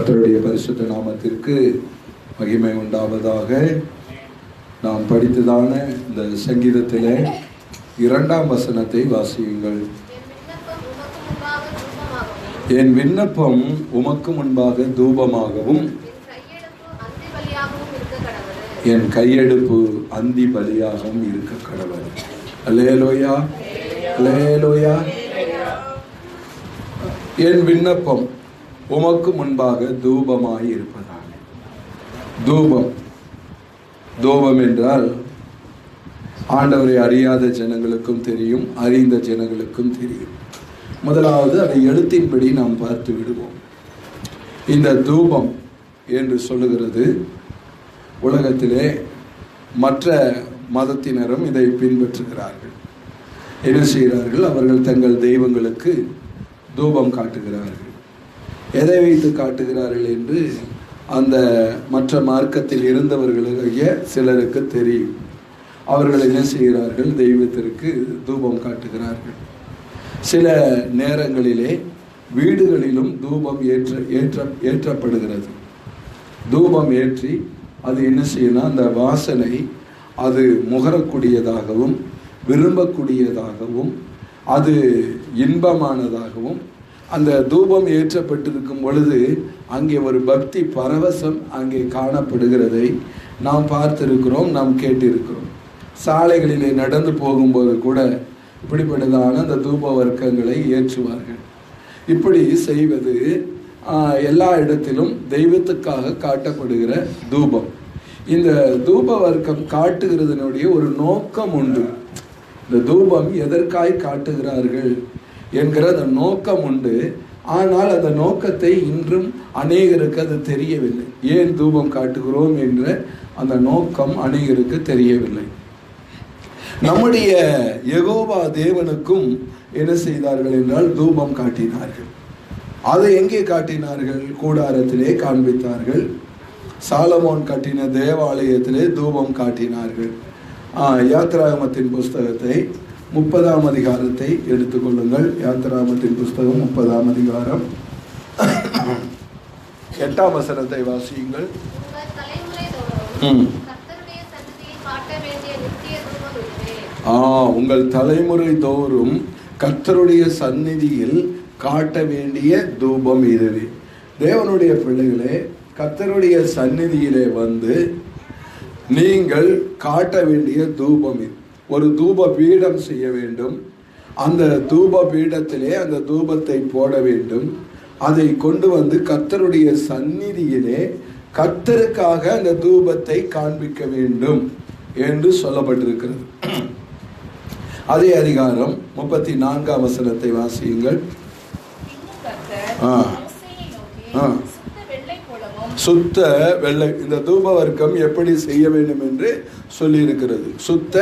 கத்தருடைய பரிசுத்த நாமத்திற்கு மகிமை உண்டாவதாக. நாம் படித்ததான இந்த சங்கீதத்திலே இரண்டாம் வசனத்தை வாசியுங்கள். என் விண்ணப்பம் உமக்கு முன்பாக தூபமாகவும் என் கையெடுப்பு அந்தி பலியாகவும் இருக்க கடவுள் அலேலோயா அலேலோயா என் விண்ணப்பம் உமக்கு முன்பாக தூபமாய் இருப்பதாக தூபம். தூபம் என்றால் ஆண்டவரை அறியாத ஜனங்களுக்கும் தெரியும் அறிந்த ஜனங்களுக்கும் தெரியும். முதலாவது அதை எழுத்தின்படி நாம் பார்த்து விடுவோம். இந்த தூபம் என்று சொல்லுகிறது உலகத்திலே மற்ற மதத்தினரும் இதை பின்பற்றுகிறார்கள். என்ன செய்கிறார்கள்? அவர்கள் தங்கள் தெய்வங்களுக்கு தூபம் காட்டுகிறார்கள். எதை வைத்து காட்டுகிறார்கள் என்று அந்த மற்ற மார்க்கத்தில் இருந்தவர்களுடைய சிலருக்கு தெரியும். அவர்கள் என்ன செய்கிறார்கள்? தெய்வத்திற்கு தூபம் காட்டுகிறார்கள். சில நேரங்களிலே வீடுகளிலும் தூபம் ஏற்ற ஏற்ற ஏற்றப்படுகிறது. தூபம் ஏற்றி அது என்ன செய்யணும் அந்த வாசனை அது முகரக்கூடியதாகவும் விரும்பக்கூடியதாகவும் அது இன்பமானதாகவும் அந்த தூபம் ஏற்றப்பட்டிருக்கும் பொழுது அங்கே ஒரு பக்தி பரவசம் அங்கே காணப்படுகிறதை நாம் பார்த்திருக்கிறோம் நாம் கேட்டிருக்கிறோம். சாலைகளிலே நடந்து போகும்போது கூட இப்படிப்பட்டதான அந்த தூப வர்க்கங்களை ஏற்றுவார்கள். இப்படி செய்வது எல்லா இடத்திலும் தெய்வத்துக்காக காட்டப்படுகிற தூபம். இந்த தூப வர்க்கம் காட்டுகிறதுனுடைய ஒரு நோக்கம் உண்டு. இந்த தூபம் எதற்காய் காட்டுகிறார்கள் என்கிற அந்த நோக்கம் உண்டு. ஆனால் அந்த நோக்கத்தை இன்றும் அநேகருக்கு அது தெரியவில்லை. ஏன் தூபம் காட்டுகிறோம் என்ற அந்த நோக்கம் அநேகருக்கு தெரியவில்லை. நம்முடைய எகோபா தேவனுக்கும் என்ன செய்தார்கள் என்றால் தூபம் காட்டினார்கள். அதை எங்கே காட்டினார்கள்? கூடாரத்திலே காண்பித்தார்கள். சாலமோன் கட்டின தேவாலயத்திலே தூபம் காட்டினார்கள். யாத்ராகமத்தின் புஸ்தகத்தை முப்பதாம் அதிகாரத்தை எடுத்துக்கொள்ளுங்கள். யாத்ராகமத்தின் புஸ்தகம் முப்பதாம் அதிகாரம். எட்டாம் வசனத்தை வாசியுங்கள். ஆ உங்கள் தலைமுறை தோறும் கர்த்தருடைய சந்நிதியில் காட்ட வேண்டிய தூபம் இதுவே. தேவனுடைய பிள்ளைகளே கர்த்தருடைய சந்நிதியிலே வந்து நீங்கள் காட்ட வேண்டிய தூபம் இது. ஒரு தூப பீடம் செய்ய வேண்டும். அந்த தூப பீடத்திலே அந்த தூபத்தை போட வேண்டும். அதை கொண்டு வந்து கர்த்தருடைய சந்நிதியிலே கர்த்தருக்காக அந்த தூபத்தை காண்பிக்க வேண்டும் என்று சொல்லப்பட்டிருக்கிறது. அதே அதிகாரம் முப்பத்தி நான்காம் வசனத்தை வாசியுங்கள். சுத்த வெள்ளை இந்த தூப வர்க்கம் எப்படி செய்ய வேண்டும் என்று சொல்லியிருக்கிறது. சுத்த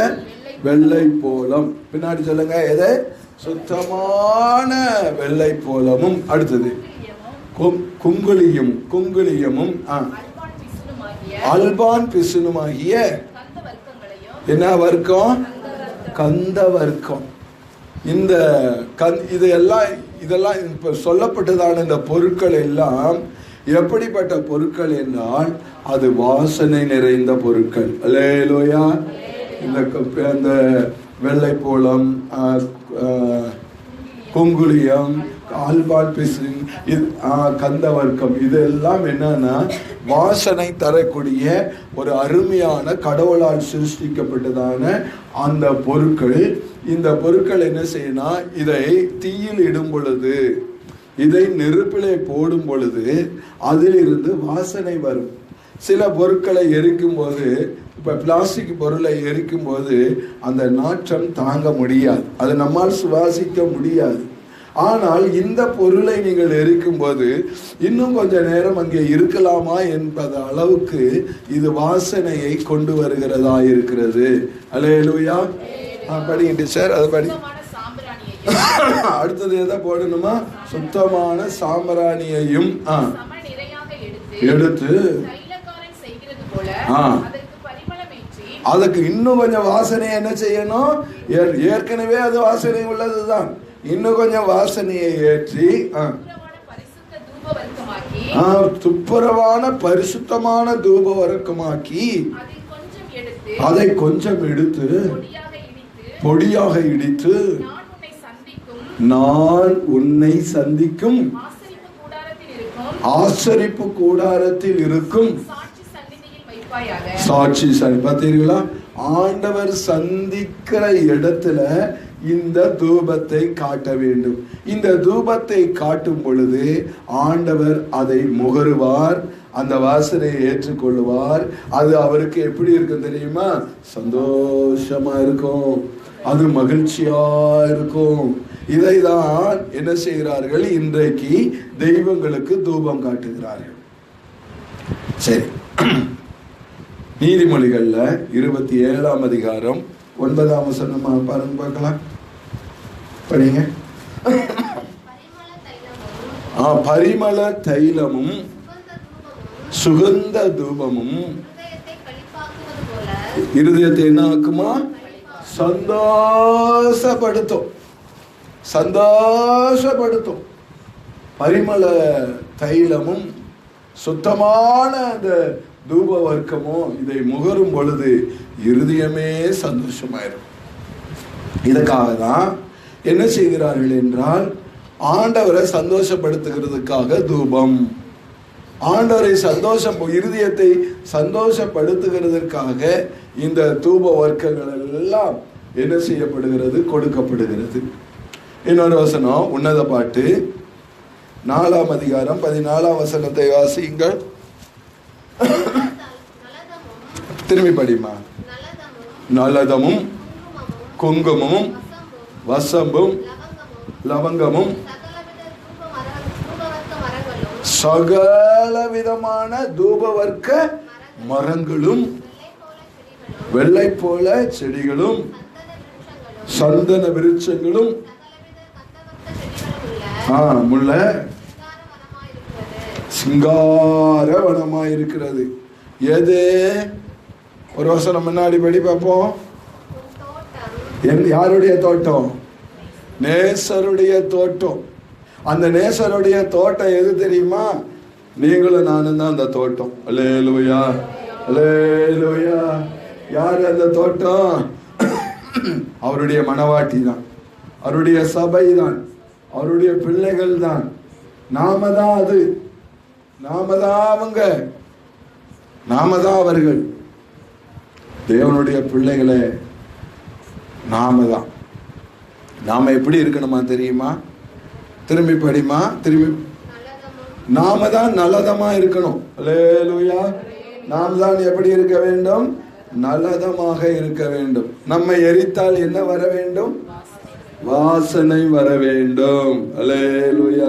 வெள்ளை போலம் பின்னாடி சொல்லுங்க எதை? சுத்தமான வெள்ளை போலமும் அடுத்தது குங்குளியும் குங்குளியமும் ஆ, அல்பான் பிசுனுமாகிய என்ன வர்க்கம்? கந்த வர்க்கம். இந்த கந் இதெல்லாம் இதெல்லாம் இப்போ சொல்லப்பட்டதான இந்த பொருட்கள் எல்லாம் எப்படிப்பட்ட பொருட்கள் என்றால் அது வாசனை நிறைந்த பொருட்கள். அல்லேலூயா. இந்த க- அந்த வெள்ளைப்போளம் கொங்குலியம் ஆல்பால் பிசின் இது கந்தவர்க்கம் கந்த வர்க்கம் இதெல்லாம் என்னன்னா வாசனை தரக்கூடிய ஒரு அருமையான கடவுளால் சிருஷ்டிக்கப்பட்டதான அந்த பொருட்கள். இந்த பொருட்கள் என்ன செய்யணும் இதை தீயில் இடும் பொழுது இதை நெருப்பிலே போடும் பொழுது அதிலிருந்து வாசனை வரும். சில பொருட்களை எரிக்கும் போது இப்போ பிளாஸ்டிக் பொருளை எரிக்கும் போது அந்த நாற்றம் தாங்க முடியாது. அது நம்மால் சுவாசிக்க முடியாது. ஆனால் இந்த பொருளை நீங்கள் எரிக்கும் போது இன்னும் கொஞ்ச நேரம் அங்கே இருக்கலாமா என்பது அளவுக்கு இது வாசனையை கொண்டு வருகிறதா இருக்கிறது. அலேலுயா படிக்கிட்டு சார் அது படி. அடுத்தது எதை போடணுமா? சுத்தமான சாம்பிராணியையும் எடுத்து எடுத்து தைலக்காரன் செய்கிறது போல ஆ. அதற்கு பரிமளமேற்றி அதுக்கு இன்னும் கொஞ்சம் வாசனை என்ன செய்யணும்? ஏ- ஏற்கனவே அது வாசனை உள்ளதுதான். இன்னும் கொஞ்சம் வாசனையை ஏற்றி துப்புரவான பரிசுத்தமான தூப வர்க்கமாக்கி அதை கொஞ்சம் எடுத்து பொடியாக இடித்து நான் உன்னை சந்திக்கும் ஆசரிப்பு கூடாரத்தில் இருக்கும் சாட்சி சரி பார்த்தீங்களா ஆண்டவர் சந்திக்கிற இடத்துல இந்த தூபத்தை காட்ட வேண்டும். இந்த தூபத்தை காட்டும் பொழுது ஆண்டவர் அதை முகருவார் அந்த வாசனையை ஏற்றுக்கொள்வார் அது அவருக்கு எப்படி இருக்கும் தெரியுமா? சந்தோஷமா இருக்கும். அது மகிழ்ச்சியா இருக்கும். இதை தான் என்ன செய்கிறார்கள்? இன்றைக்கு தெய்வங்களுக்கு தூபம் காட்டுகிறார்கள். சரி. நீதிமொழிகளில் இருபத்தி ஏழாம் அதிகாரம் ஒன்பதாம் வசனமா பாருங்க பார்க்கலாம். படிங்க. பரிமள தைலமும் ஆ, பரிமள தைலமும் சுகந்த தூபமும் இருதயத்தை இருதயத்தை என்ன ஆக்குமா? சந்தோஷப்படுத்தும். சந்தோஷப்படுத்தும். பரிமள தைலமும் சுத்தமான அந்த தூப வர்க்கமும் இதை முகரும் பொழுது இருதயமே சந்தோஷமாயிரும். இதுக்காக தான் என்ன செய்கிறார்கள் என்றால் ஆண்டவரை சந்தோஷப்படுத்துகிறதுக்காக தூபம். ஆண்டவரை சந்தோஷம் இருதயத்தை சந்தோஷப்படுத்துகிறதற்காக இந்த தூப வர்க்கங்கள் எல்லாம் என்ன செய்யப்படுகிறது? கொடுக்கப்படுகிறது. இன்னொரு வசனம் உன்னத பாட்டு. நாலாம் அதிகாரம் பதினாலாம் வசனத்தை வாசியுங்கள். திரும்பி படிமா நலதமும் குங்குமமும் வசம்பும் லவங்கமும் சகல விதமான தூபவர்க்க மரங்களும் மரங்களும் வெள்ளை போல செடிகளும் சந்தன விருட்சங்களும் சந்தன சிங்கார வனமாய் இருக்கிறது எது? ஒரு வசனம் முன்னாடி படி பார்ப்போம். என் யாருடைய தோட்டம்? நேசருடைய தோட்டம். அந்த நேசருடைய தோட்டம் எது தெரியுமா? நீங்களும் நானும் தான் அந்த தோட்டம். அலேலுயா அலேலுயா யார் அந்த தோட்டம்? அவருடைய மனவாட்டி தான். அவருடைய சபை தான். அவருடைய பிள்ளைகள் தான். நாம தான் அது. நாம தான் அவங்க நாம தான் அவர்கள். தேவனுடைய பிள்ளைகளை நாம தான் நாம எப்படி இருக்கணுமா தெரியுமா? திரும்பி படிமா? திரும்பி நாம தான் நல்லதமா இருக்கணும். அல்லேலூயா. நாம் தான் எப்படி இருக்க வேண்டும்? நல்லதமாக இருக்க வேண்டும். நம்மை எரித்தால் என்ன வர வேண்டும்? வாசனை வர வேண்டும். அலேலுயா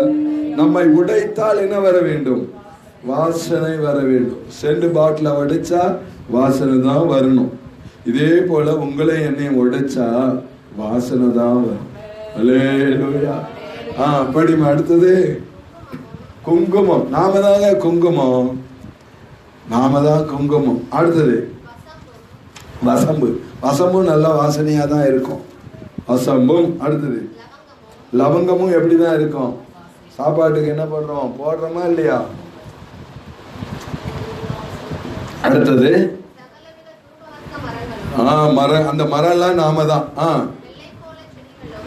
நம்மை உடைத்தால் என்ன வர வேண்டும்? வாசனை வர வேண்டும். செண்டு பாட்டில் உடைச்சா வாசனை தான் வரணும். இதே போல உங்களை என்னையும் உடைச்சா வாசனை தான் வரும். அல்லேலூயா ஆ படிமா அடுத்தது. குங்குமம். நாம தாங்க குங்குமம். நாம தான் குங்குமம். அடுத்தது. வசம்பு. வசம்பும் நல்ல வாசனையா தான் இருக்கும். வசம்பும் அடுத்தது. லவங்கமும் எப்படி தான் இருக்கும்? சாப்பாட்டுக்கு என்ன பண்றோம்? போடுறோமா இல்லையா? அடுத்தது? ஆ மரம் அந்த மரம்லாம் நாம தான். ஆ.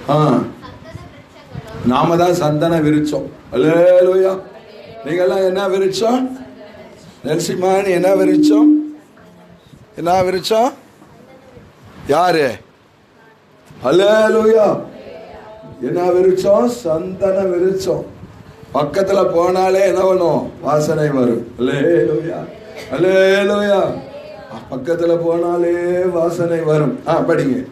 ஆ. நாம தான் சந்தன விருட்சம். அல்லேலூயா. நீங்கெல்லாம் என்ன விரிச்சோம் நெல்சிமான் என்ன விரிச்சோம் என்ன விரிச்சோம் யாரு? அல்லேலூயா. என்ன விரிச்சோம் சந்தன விரிச்சோம் பக்கத்துல போனாலே என்ன பண்ணும்? வாசனை வரும். அல்லேலூயா. அலேலோயா பக்கத்துல போனாலே வாசனை வரும். ஆ படிங்க.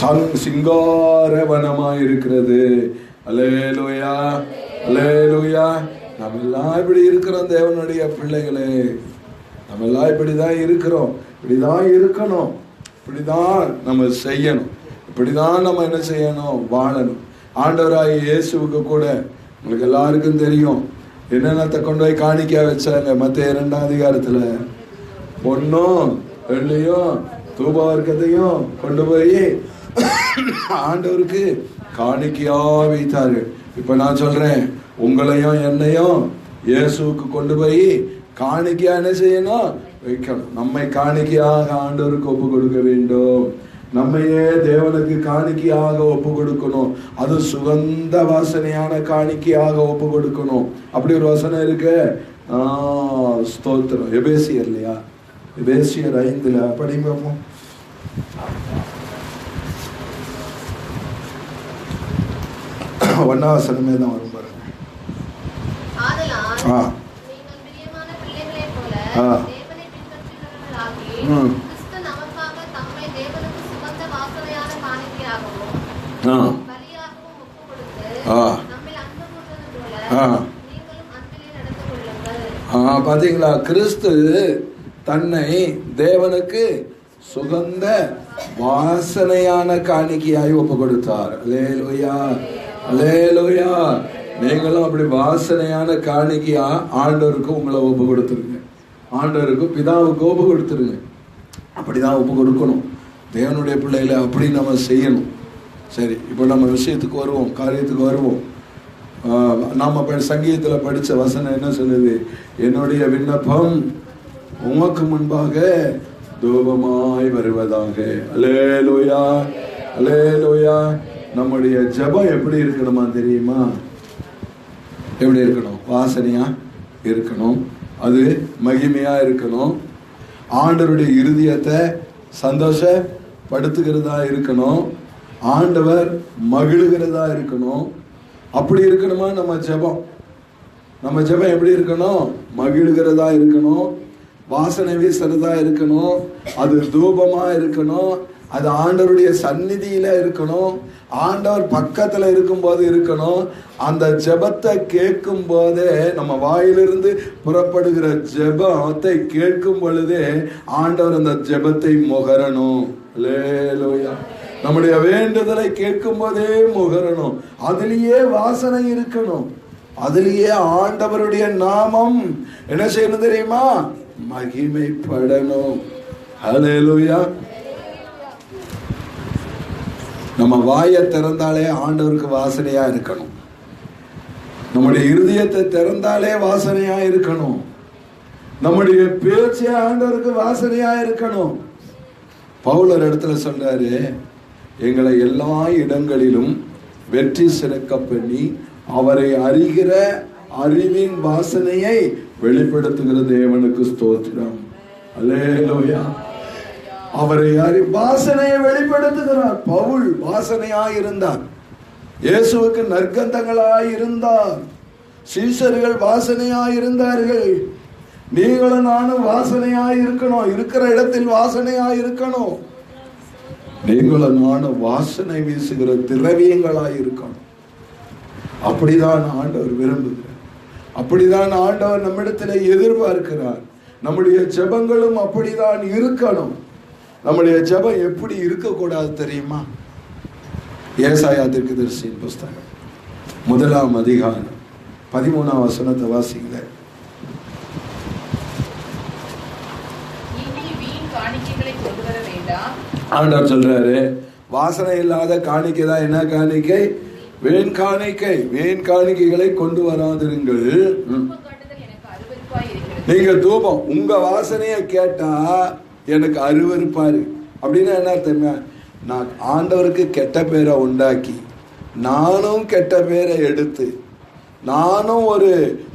சங் சிங்காரவனமா இருக்கிறது. அலேலுயா அலேலுயா நம்ம எல்லாம் இப்படி இருக்கிறோம் தேவனுடைய பிள்ளைகளே. நம்ம எல்லாம் இப்படிதான் இருக்கிறோம். இப்படிதான் இருக்கணும். இப்படிதான் நம்ம செய்யணும். இப்படிதான் நம்ம என்ன செய்யணும்? வாழணும். ஆண்டவராய் இயேசுவுக்கு கூட உங்களுக்கு எல்லாருக்கும் தெரியும். என்னென்னத்தை கொண்டு போய் காணிக்க வச்சாங்க? மத்திய இரண்டாம் அதிகாரத்தில். பொண்ணும் வெள்ளியும் தூபவர்க்கத்தையும் கொண்டு போய் ஆண்டவருக்கு காணிக்கையா வைத்தார்கள். இப்போ நான் சொல்கிறேன் உங்களையும் என்னையும் இயேசுவுக்கு கொண்டு போய் காணிக்கையா என்ன செய்யணும்? வைக்கணும். நம்மை காணிக்கையாக ஆண்டவருக்கு ஒப்பு கொடுக்க வேண்டும். நம்மையே தேவனுக்கு காணிக்கையாக ஒப்பு கொடுக்கணும் அது சுகந்த வாசனையான காணிக்கையாக ஒப்பு கொடுக்கணும் அப்படி ஒரு வசனம் இருக்கு? ஸ்தோத்திரம். எபேசியர் இல்லையா? எபேசியர் ஐந்துல படி பார்ப்போம் ஒன்னாவசனமே தான் வரும் பாருங்க. ஆ. ஆ. தேவனை பின்பற்றுகிறவர்களாகி, ம். கிறிஸ்து நமக்காக தம்மை தேவனுக்கு சுகந்த வாசனையான காணிக்கையாகவும், ஆ. ஆ. ஆ. ஆ, பாத்தீங்களா? கிறிஸ்து தன்னை தேவனுக்கு சுகந்த வாசனையான காணிக்கையாய் ஒப்பு கொடுத்தார் அலேலுயா அலேலுயா நீங்களும் அப்படி வாசனையான காணிக்கையா ஆண்டவருக்கு உங்களை ஒப்பு கொடுத்துருங்க ஆண்டவருக்கு பிதாவுக்கு ஒப்பு கொடுத்துருங்க அப்படிதான் ஒப்பு கொடுக்கணும் தேவனுடைய பிள்ளைகளை அப்படி நம்ம செய்யணும். சரி இப்போ நம்ம விஷயத்துக்கு வருவோம் காரியத்துக்கு வருவோம். நாம் இப்போ சங்கீதத்தில் படித்த வசனம் என்ன சொல்லுது? என்னுடைய விண்ணப்பம் உமக்கு முன்பாக தூபமாய் வருவதாக. அலே லோயா நம்முடைய ஜெபம் எப்படி இருக்கணுமா தெரியுமா? எப்படி இருக்கணும்? வாசனையாக இருக்கணும். அது மகிமையாக இருக்கணும். ஆண்டருடைய இருதயத்தை சந்தோஷப்படுத்துகிறதா இருக்கணும். ஆண்டவர் மகிழ்கிறதா இருக்கணும். அப்படி இருக்கணுமா? நம்ம ஜெபம். நம்ம ஜெபம் எப்படி இருக்கணும்? மகிழ்கிறதா இருக்கணும். வாசனை வீசுறதா இருக்கணும். அது தூபமா இருக்கணும். அது ஆண்டவருடைய சந்நிதியில இருக்கணும். ஆண்டவர் பக்கத்துல இருக்கும்போது இருக்கணும். அந்த ஜெபத்தை கேட்கும் போதே நம்ம வாயிலிருந்து புறப்படுகிற ஜெபத்தை கேட்கும் பொழுதே ஆண்டவர் அந்த ஜெபத்தை முகரணும். லேலோயா நம்முடைய வேண்டுதலை கேட்கும் போதே முகரணும். அதுலேயே வாசனை இருக்கணும். அதுலேயே ஆண்டவருடைய நாமம் என்ன செய்யணும் தெரியுமா? மகிமைப்படணும். ஹalleluya நம்ம வாயை திறந்தாலே ஆண்டவருக்கு வாசனையா இருக்கணும். நம்முடைய இருதயத்தை திறந்தாலே வாசனையா இருக்கணும். நம்முடைய பேச்சே ஆண்டவருக்கு வாசனையா இருக்கணும். பவுலர் இடத்துல சொல்றாரு எங்களை எல்லா இடங்களிலும் வெற்றி சிறக்க பண்ணி அவரை அறிகிற அறிவின் வாசனையை வெளிப்படுத்துகிற தேவனுக்கு ஸ்தோத்திரம். அல்லேலூயா அவரை அறி வாசனையை வெளிப்படுத்துகிறார். பவுல் வாசனையாய் இருந்தார் இயேசுவுக்கு நற்கந்தங்களாய் இருந்தார் சீசர்கள் வாசனையாய் இருந்தார்கள் நீங்களும் நானும் வாசனையாய் இருக்கணும் இருக்கிற இடத்தில் வாசனையாய் இருக்கணும் நீங்களும் வாசனை வீசுகிற திரவியங்களாக இருக்கணும். அப்படிதான் ஆண்டவர் விரும்புகிறார். அப்படிதான் ஆண்டவர் நம்மிடத்தில் எதிர்பார்க்கிறார். நம்முடைய ஜெபங்களும் அப்படிதான் இருக்கணும். நம்முடைய ஜெபம் எப்படி இருக்கக்கூடாது தெரியுமா? ஏசாயா தீர்க்கதரிசியின் புஸ்தகம். முதலாம் அதிகாரம். பதிமூணாம் வசனத்தை வாசிக்கல வீண் காணிக்கைகளை கொண்டு வர வேண்டாம். ஆண்டவர் சொல்றாரு வாசனை இல்லாத காணிக்கை தான் என்ன காணிக்கை? வேன் காணிக்கை. வேன் காணிக்கைகளை கொண்டு வராதிருங்கள். நீங்க தூபம் உங்க வாசனையை கேட்டா எனக்கு அருவருப்பா இருக்கு. அப்படின்னா என்ன தெரியுமா நான் ஆண்டவருக்கு கெட்ட பேரை உண்டாக்கி நானும் கெட்ட பேரை எடுத்து நானும் ஒரு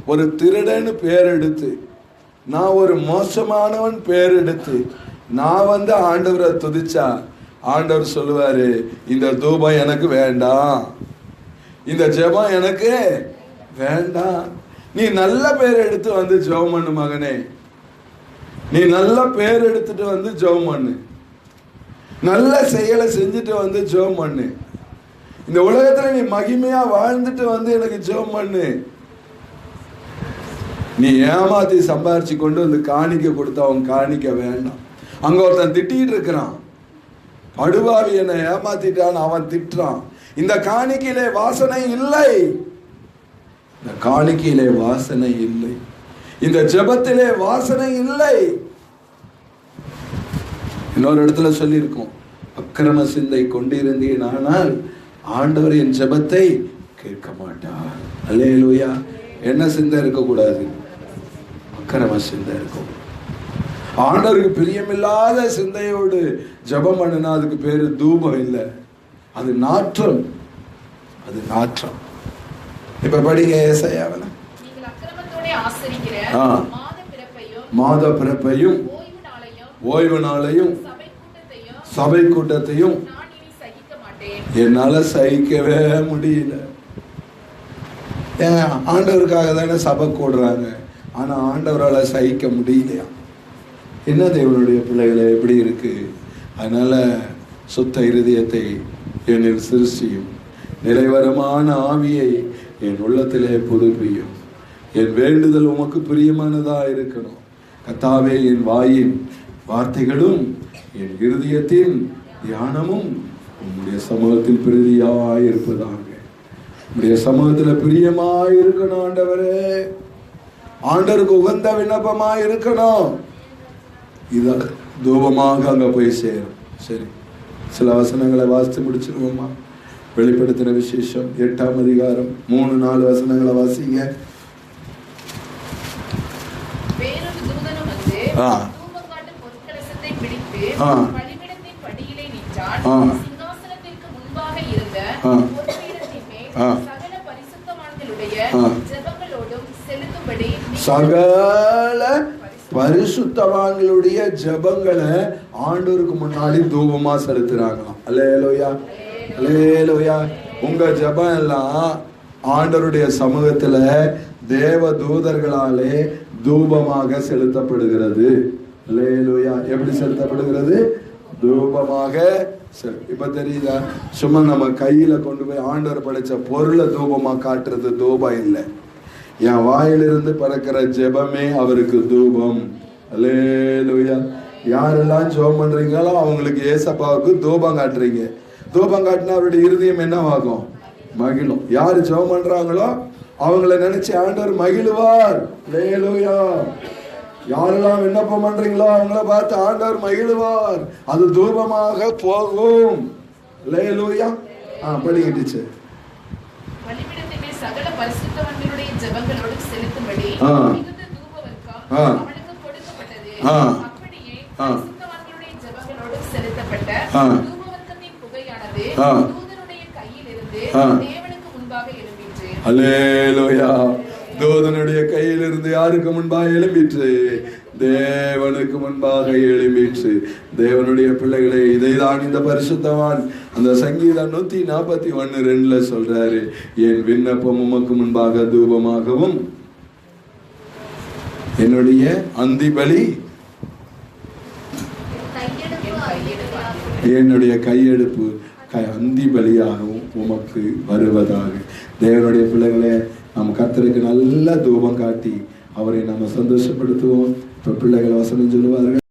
ஒரு திருடன்னு பேர் எடுத்து நான் ஒரு மோசமானவன் பேர் எடுத்து நான் வந்து ஆண்டவரை துதிச்சா ஆண்டவர் சொல்லுவார் இந்த தூபம் எனக்கு வேண்டாம். இந்த ஜெபம் எனக்கு வேண்டாம். நீ நல்ல பேர் எடுத்து வந்து ஜெபம் பண்ணு மகனே. நீ நல்ல பேர் எடுத்துட்டு வந்து ஜெபம் பண்ணு. நல்ல செயலை செஞ்சுட்டு வந்து ஜெபம் பண்ணு. இந்த உலகத்தில் நீ மகிமையாக வாழ்ந்துட்டு வந்து எனக்கு ஜெபம் பண்ணு. நீ ஏமாத்தி சம்பாரிச்சு கொண்டு வந்து காணிக்க கொடுத்தா அவன் காணிக்க வேண்டாம். அங்க ஒருத்தன் திட்டிட்டு இருக்கிறான். படுபாவி என்னை ஏமாத்திட்டான் அவன் திட்டுறான். இந்த காணிக்கையிலே வாசனை இல்லை. இந்த காணிக்கையிலே வாசனை இல்லை. இந்த ஜெபத்திலே வாசனை இல்லை. இன்னொரு இடத்துல சொல்லியிருக்கோம் அக்கிரம சிந்தை கொண்டிருந்தேன் ஆனால் ஆண்டவர் என் ஜெபத்தை கேட்க மாட்டார். அல்லேலூயா. என்ன சிந்தை இருக்கக்கூடாது? அக்கிரம சிந்தை இருக்கும் ஆண்டவருக்கு பிரியமில்லாத சிந்தையோடு ஜெபம் பண்ணுனா அதுக்கு பேரு தூபம் இல்லை. அது நாற்றம். அது நாற்றம். இப்ப படிங்க ஏசாயாவில். மாத பிறப்பையும் ஓய்வு நாளையும் சபை கூட்டத்தையும் என்னால சகிக்கவே முடியல. ஏன் ஆண்டவருக்காக தானே சபை கூடுறாங்க. ஆனா ஆண்டவரால சகிக்க முடியலையா? என்ன தேவனுடைய பிள்ளைகளை எப்படி இருக்குது அதனால் சுத்த இருதயத்தை என்னில் சிருஷ்டியும் நிறைவரமான ஆவியை என் உள்ளத்திலே புதுப்பியும். என் வேண்டுதல் உமக்கு பிரியமானதாக இருக்கணும். கத்தாவே என் வாயின் வார்த்தைகளும் என் இருதயத்தின் தியானமும் உம்முடைய சமூகத்தில் பிரதியாய் இருப்பதாக உம்முடைய சமூகத்தில் பிரியமாக இருக்கணும் ஆண்டவரே. ஆண்டருக்கு உகந்த விண்ணப்பமாக இருக்கணும் இத தூபமாக அங்க போய் சேரும் சரி சில வசனங்களை வாசித்து முடிச்சிருவோமா வெளிப்படுத்தின விசேஷம் எட்டாம் அதிகாரம் மூணு நாலு வசனங்களை வாசிங்க. சகல பரிசுத்தவான்களுடைய ஜபங்களை ஆண்டோருக்கு ஜெபங்களை ஆண்டவருக்கு முன்னாடி தூபமா செலுத்துறாங்களாம். அல்லேலோயா. அல்லேலோயா. உங்க ஜெபம் எல்லாம் ஆண்டவருடைய சமூகத்துல தேவ தூதர்களாலே தூபமாக செலுத்தப்படுகிறது. அல்லேலோயா. எப்படி செலுத்தப்படுகிறது? தூபமாக இப்ப தெரியுதா? சும்மா நம்ம கையில கொண்டு போய் ஆண்டவர் படைச்ச பொருளை தூபமா காட்டுறது தூபம் இல்லை. என் வாயிலிருந்து பறக்கிற ஜெபமே அவருக்கு தூபம். அலேலுயா யாரெல்லாம் ஜெபம் பண்றீங்களோ அவங்களுக்கு ஏசப்பாவுக்கு தூபம் காட்டுறீங்க. தூபம் காட்டினா அவருடைய இருதயம் என்னவாகும்? மகிழும். யாரு ஜெபம் பண்றாங்களோ அவங்கள நினைச்சு ஆண்டவர் மகிழுவார். லேலுயா யாரெல்லாம் விண்ணப்பம் பண்றீங்களோ அவங்கள பார்த்து ஆண்டவர் மகிழுவார். அது தூபமாக போகும். லேலுயா ஆ படிங்க ஜெபங்களோடும் செலுத்தும்படி. மிகுந்த தூபவர்க்கம். அவனுக்கு கொடுக்கப்பட்டது. அப்படியே. பரிசுத்தவான்களுடைய ஜெபங்களோடும் செலுத்தப்பட்ட. தூபவர்க்கத்தின் புகையானது. தூதனுடைய கையில் இருந்து ஆ. தேவனுக்கு முன்பாக எழும்பிற்று அல்லேலூயா தூதனுடைய கையிலிருந்து யாருக்கு முன்பாக எழும்பிற்று தேவனுக்கு முன்பாக எழும்பிற்று. தேவனுடைய பிள்ளைகளே இதைதான் இந்த பரிசுத்தவான் அந்த சங்கீதம் நூத்தி நாற்பத்தி ஒன்னு ரெண்டுல சொல்றாரு. என் விண்ணப்பம் உமக்கு முன்பாக தூபமாகவும் என்னுடைய அந்தி பலி என்னுடைய கையெடுப்பு அந்தி பலியாகவும் உமக்கு வருவதாக. தேவனுடைய பிள்ளைகளே நம்ம கத்தருக்கு நல்ல தூபம் காட்டி அவரை நம்ம சந்தோஷப்படுத்துவோம். இப்ப பிள்ளைகள் வசனம் சொல்லுவார்கள்.